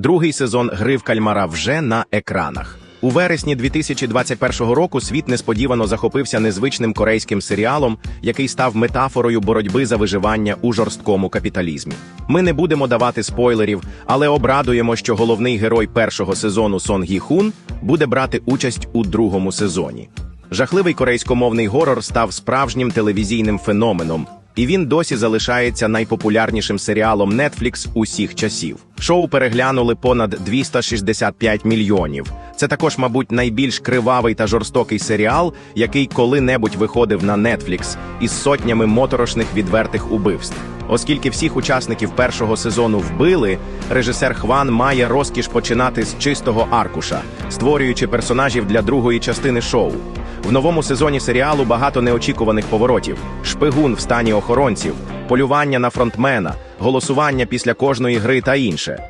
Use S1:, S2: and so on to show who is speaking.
S1: Другий сезон гри в кальмара вже на екранах. У вересні 2021 року світ несподівано захопився незвичним корейським серіалом, який став метафорою боротьби за виживання у жорсткому капіталізмі. Ми не будемо давати спойлерів, але обрадуємо, що головний герой першого сезону Сон Гі Хун буде брати участь у другому сезоні. Жахливий корейськомовний горор став справжнім телевізійним феноменом, і він досі залишається найпопулярнішим серіалом Netflix усіх часів. Шоу переглянули понад 265 мільйонів. Це також, мабуть, найбільш кривавий та жорстокий серіал, який коли-небудь виходив на Netflix із сотнями моторошних відвертих убивств. Оскільки всіх учасників першого сезону вбили, режисер Хван має розкіш починати з чистого аркуша, створюючи персонажів для другої частини шоу. В новому сезоні серіалу багато неочікуваних поворотів: шпигун в стані охоронців, полювання на фронтмена, голосування після кожної гри та інше.